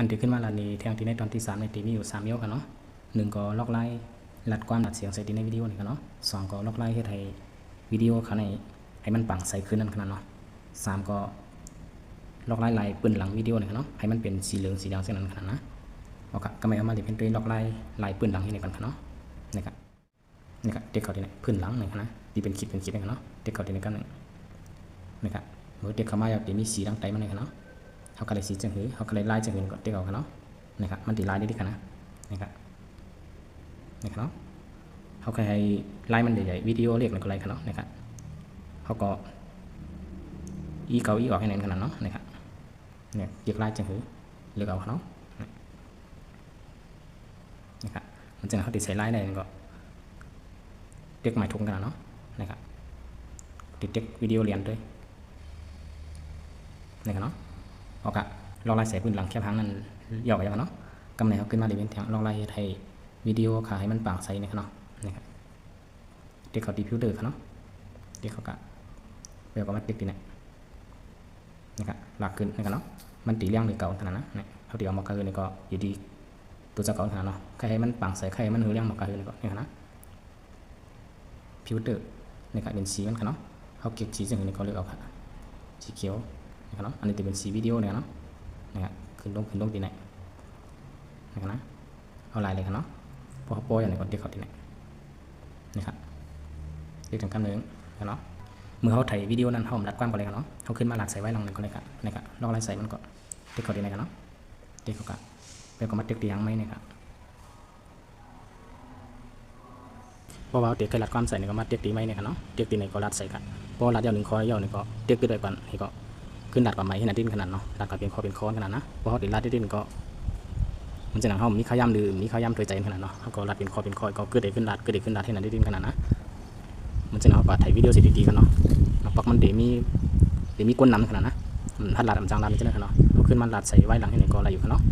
มันที่ขึ้นมาละนี้แทงที่ในตอนที่สามในตีมีอยู่สามยกกันเนาะหนึ่งก็ล็อกไล่ลัดความดัดเสียงใส่ที่ในวิดีโอนี่กันเนาะสองก็ล็อกไล่ให้ไทยวิดีโอเขาในให้มันปังใส่ขึ้นนั่นขนาดเนาะสามก็ล็อกไล่ลายปืนหลังวิดีโอนี่กันเนาะให้มันเป็นสีเหลืองสีแดงเส้นนั้นขนาดนะโอเคก็ไม่เอามาดิเป็นตัวล็อกไล่ลายปืนหลังที่นี่กันเนาะนะครับนี่ครับเด็กเขาที่ไหนพื้นหลังหนี่นะที่เป็นขีดเป็นขีดนี่กันเนาะเด็กเขาที่ไหนกันหนึ่งนะครับเมื่อเด็กเขามาอยากจะมีสีดังไตมันนี่กันเนาะ เขาก็เลยสีจังหือเขาก็เลยไล่จังหือก็เด็กเอาเนาะนะครับมันติไล่ได้ดีกันนะนะครับนะครับเนาะเขาก็ให้ไล่มันใหญ่ๆวิดีโอเรียกมันก็ไล่กันเนาะนะครับเขาก็อีเกาอีออกให้เน้นขนาดเนาะนะครับเนี่ยเรียกไล่จังหือเลือกเอาเขาเนาะนะครับมันจะเขาติดใส่ไล่ได้ก็เด็กหมายทุงกันเนาะนะครับติดเด็กวิดีโอเรียนด้วยนะครับเนาะ ออกอะลองไล่ใส่พื้นหลังแค่พังนั้นเหยาะอย่างเนาะกำเนิดเขาขึ้นมาดีเป็นแทงลองไล่ให้วิดีโอขาให้มันปางใส่นะครับเนาะนี่ครับเด็กเขาดีพิวเตอร์เขาเนาะเด็กเขากะเบลก็มาติดตีเนี่ยนะครับหลักขึ้นนะครับเนาะมันตีเลี้ยงหรือเก่าขนาดนั้นเนี่ยเขาตีเอามาคือนี่ก็อยู่ดีตัวจะเก่าขนาดเนาะใครให้มันปางใส่ใครให้มันหือเลี้ยงมาคือนี่ก็นี่ครับนะพิวเตอร์นี่ครับเป็นสีมันครับเนาะเขาเก็บสีสิ่งนี้ก็เลือกเอาค่ะสีเขียว นะครับเนาะอันนี้จะเป็นสีวิดีโอเนี่ยเนาะนะครับขึ้นลงขึ้นลงที่ไหนนะครับนะเอาลายเลยครับเนาะพอเขาโปอย่างไรก็เด็กเขาที่ไหนนะครับเรียกถึงกันหนึ่งนะครับเนาะเมื่อเขาถ่ายวิดีโอนั้นเขาดัดกว้างกว่าเลยครับเนาะเขาขึ้นมาหลัดใส่ไว้ลงหนึ่งก็เลยครับนะครับลอกลายใส่มันก็เด็กเขาที่ไหนกันเนาะเด็กเขาก็ไปก็มาเด็กตียังไหมเนี่ยครับเพราะว่าเด็กเคยรัดความใส่เนี่ยก็มาเด็กตีไหมเนี่ยครับเนาะเด็กตีไหนก็รัดใส่กันเพราะรัดยาวหนึ่งคอยาวหนึ่งก็เด็กไปด้วยกันนี่ก็ ขึ้นดัดกับไม้ที่นาดิ้นขนาดเนาะดัดกับเป็นคอเป็นค้อนขนาดนะเพราะเขาติดรัดดิ้นก็มันจะหนังเขามีข้าย่ำหรือมีข้าย่ำถอยใจขนาดเนาะเขาก็รัดเป็นคอเป็นคอยก็เกิดได้ขึ้นรัดเกิดได้ขึ้นรัดให้นาดิ้นขนาดนะมันจะหนังกว่าถ่ายวิดีโอสิดีๆกันเนาะปักมันเดี๋ยวมีเดี๋ยวมีก้นน้ำขนาดนะมันพัดรัดมันจางรัดมันจะได้ขนาดเนาะเขาขึ้นมันรัดใส่ไว้หลังให้ไหนก็อะไรอยู่ขนาดเนาะ